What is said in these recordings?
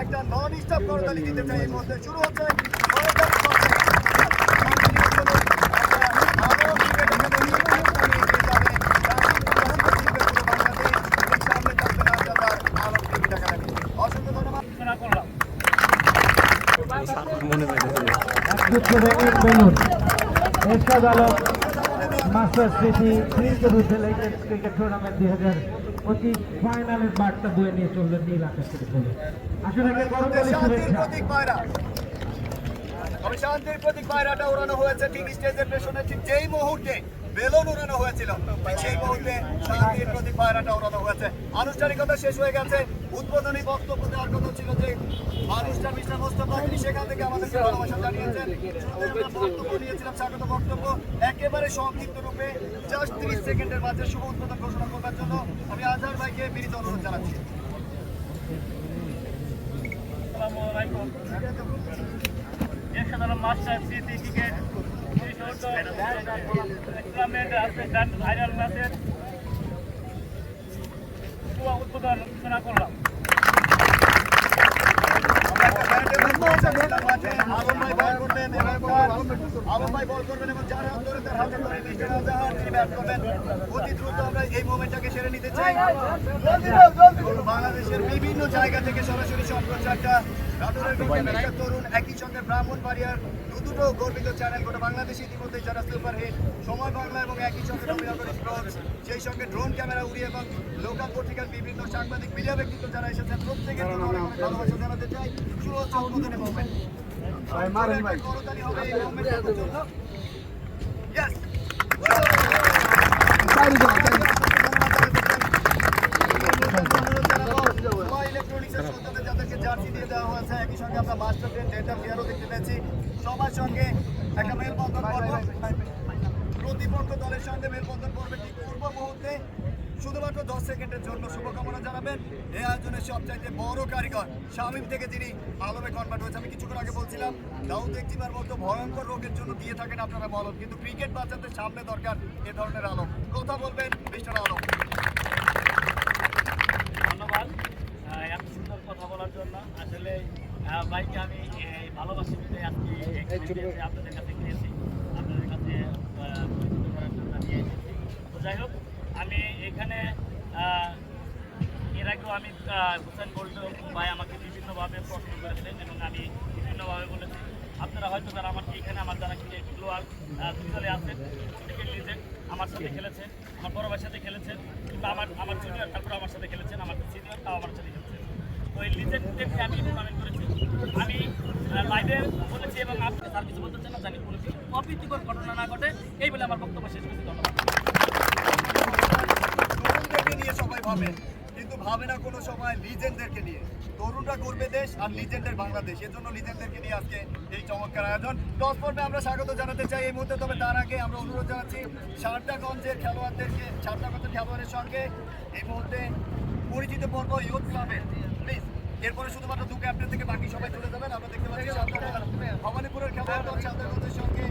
একটা non stop করতালি দিতে চাই এই মুহূর্তে শুরু হচ্ছে। আলম, মাস্টার স্মৃতি ক্রিকেট দুই হাজার পঁচিশ ফাইনালের বার্তা বয়ে নিয়ে চলল নীল আকাশের থেকে আসলে শান্তির প্রতীক প্রতীক পায়রাটা উড়ানো হয়েছে ঠিক স্টেজের পেছনে ঠিক যেই মুহূর্তে বেলুন উড়ানো হয়েছিল। সেই মুহূর্তে শান্তির প্রতীক পায়রাটা উড়ানো হয়েছে। আনুষ্ঠানিকতা শেষ হয়ে গেছে। উদ্বোধনী বক্তব্য দেওয়ার কথা ছিল যে মানুষটা মিস্টার মোস্তফা তিনি সেখান থেকে আমাদেরকে ভালোবাসা জানিয়েছেন। বক্তব্য নিয়েছিলাম স্বাগত বক্তব্য। একেবারে সংক্ষিপ্ত রূপে জাস্ট তিরিশ সেকেন্ডের মাঝে শুভ উদ্বোধন ঘোষণা করবার জন্য আমি আজহার ভাইকে বিনীত অনুরোধ জানাচ্ছি। আসসালামু আলাইকুম। সাধারণ মাস্টার স্মৃতি ক্রিকেট। উদ্বোধন ঘোষণা করলাম আলম ভাই বল করবেন আলম ভাই বল করবেন এবং যার হাত ধরে তার হাতে ধরে মিস্টার আজহার তিনি ব্যাট করবেন অতি দ্রুত আমরা এই মোমেন্টটাকে সেরে নিতে চাই বাংলাদেশের বিভিন্ন জায়গা থেকে সরাসরি সম্প্রচারটা নাটোরের বিজ্ঞান একটা তরুণ একই সঙ্গে ব্রাহ্মণবাড়িয়ার দুটো গর্বিত চ্যানেল গোটা বাংলাদেশ ইতিমধ্যে যারা সুপার হিট সময় বাংলা এবং একই সঙ্গে সেই সঙ্গে ড্রোন ক্যামেরা উড়িয়ে এবং লোকাল পত্রিকার বিভিন্ন সাংবাদিক মিডিয়া ব্যক্তিত্ব যারা এসেছেন প্রত্যেকের ভালোবাসা জানাতে চাই দিয়ে দেওয়া হয়েছে একই সঙ্গে আমরা মাস্টার ট্রেন ডেটা প্লেয়ারও দেখতে সবার সঙ্গে একটা মেলবন্ধন পর্ব প্রতিপক্ষ দলের সঙ্গে মেলবন্ধন পর্বে ঠিক পূর্ব মুহূর্তে শুধুমাত্র দশ সেকেন্ডের জন্য শুভকামনা জানাবেন। এই আয়োজনের সবচাইতে বড় কারিগর শামিম থেকে যিনি আলমে কনভার্ট হয়েছে আমি কিছুক্ষণ আগে বলছিলাম দাউদ একটিমার মতো ভয়ঙ্কর রোগের জন্য দিয়ে থাকেন আপনারা মলম কিন্তু ক্রিকেট বাচ্চাদের সামনে দরকার এ ধরনের আলম। কথা বলবেন মিস্টার আলম। ধন্যবাদ। এত সুন্দর কথা বলার জন্য। আসলে ভাইকে আমি এই ভালোবাসি আজকে আপনাদের কাছে গিয়েছি আপনাদের কাছে পরিচিত করার জন্য নিয়ে এসেছি। তো যাই হোক আমি এখানে এর আগেও আমি হুসেন বল্টু ভাই আমাকে বিভিন্নভাবে প্রশ্ন করেছিলেন এবং আমি বিভিন্নভাবে বলেছি। আপনারা হয়তো যারা আমার এখানে আমার যারা খেলোয়াড় দুজনে আছেন ক্রিকেট লিজেন্ড আমার সাথে খেলেছেন আমার বড় ভাইয়ের সাথে খেলেছেন কিংবা আমার আমার জুনিয়র তারপর আমার সাথে খেলেছেন আমার সিনিয়র তাও আমার সাথে খেলেছেন। তো এই লিজেন্ডদেরকে আমি টুর্নামেন্ট করেছি। আমি লাইভে বলেছি এবং আপনি তার কিছু বলতে চান না জানি বলেছি। অপ্রীতিকর ঘটনা না ঘটে এই বলে আমার বক্তব্য শেষ করছি। ধন্যবাদ। নিয়ে সবাই ভাবে কিন্তু ভাবে না কোনো সময় লিজেন্ডদেরকে নিয়ে। তরুণরা করবে দেশ আর লিজেন্ডের বাংলাদেশ। এর জন্য লিজেন্ডদেরকে নিয়ে আজকে এই চমৎকার আয়োজন। টস পর্বে আমরা স্বাগত জানাতে চাই এই মুহূর্তে, তবে তার আগে আমরা অনুরোধ জানাচ্ছি সারদাগঞ্জের খেলোয়াড়দেরকে সারদাগঞ্জের খেলোয়াড়ের সঙ্গে এই মুহূর্তে পরিচিত পর্ব ইউথ ক্লাবের প্লিজ, এরপরে শুধুমাত্র দু ক্যাপ্টেন থেকে বাকি সবাই চলে যাবেন। আমরা দেখতে পাচ্ছি ভবানীপুরের খেলোয়াড় দল সারদাগঞ্জের সঙ্গে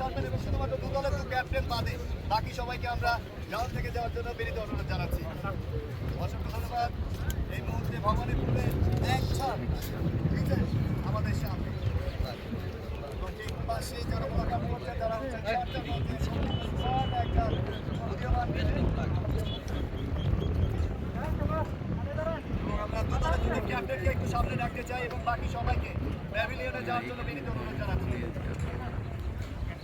পরিচয় এবং শুধুমাত্র দু দলের দু ক্যাপ্টেন বাদে বাকি সবাইকে আমরা গ্রাউন্ড থেকে যাওয়ার জন্য বিনীত অনুরোধ জানাচ্ছি। অসংখ্য ধন্যবাদ। এই মুহূর্তে ভবানীপুরে এক ছাড় আমাদের সামনে। তো ঠিক পাশে যারা মোকাবিলা করছে তারা বিরাট একটা আমরা দুজনে দুটি ক্যাপ্টেনকে একটু সামনে রাখতে চাই এবং বাকি সবাইকে প্যাভিলিয়নে যাওয়ার জন্য বিনীত অনুরোধ জানাচ্ছি।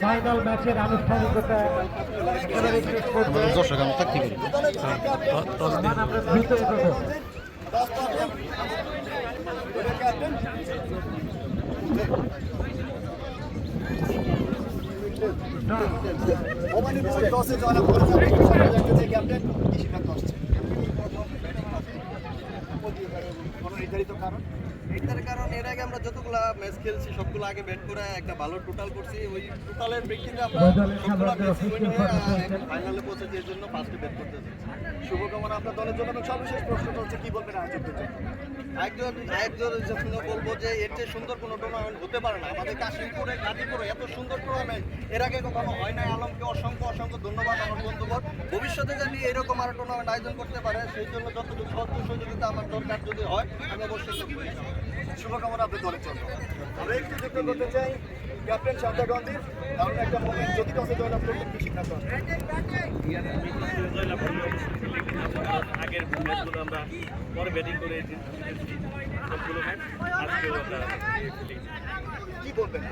ফাইনাল ম্যাচের আনুষ্ঠানিকতা। শেষ দর্শক আমরা থাকতে পারি। ক্যাপ্টেন সমান আমরা দ্রুত কারণ এটার কারণ এর আগে আমরা ম্যাচ খেলছি সবগুলো আগে ব্যাট করে একটা ভালো টোটাল করছি। ওই টোটালের প্রেক্ষিতে আমরা সবগুলো ম্যাচ উইন হয়ে ফাইনালে পৌঁছেছি এর জন্য ফার্স্টে ব্যাট করতে শুভকামনা আপনার দলের জন্য এবং সর্বশেষ প্রশ্নটা হচ্ছে কি বলবেন আয়োজকদের জন্য একজন একজন জন্য বলব যে এর চেয়ে সুন্দর কোনো টুর্নামেন্ট হতে পারে না। আমাদের কাশিমপুরে গাজীপুরে এত সুন্দর টুর্নামেন্ট এর আগে কখনো হয় না আলমকে অসংখ্য অসংখ্য ধন্যবাদ আমার বন্ধুবর ভবিষ্যতে যদি এরকম আরও টুর্নামেন্ট আয়োজন করতে পারে সেই জন্য যতটুকু সহযোগ সহযোগিতা আমার দরকার যদি হয় আমি অবশ্যই শুভকামনা আপনি দলের জন্য আমরা একটু যুক্ত করতে চাই ক্যাপ্টেন শান্তা গান্ধীর কারণ একটা মোমেন্ট যদি টসে জয়লাভ করতে কি সিদ্ধান্ত করলে আগের ম্যাচগুলো আমরা পরে ব্যাটিং করে কি বলবেন?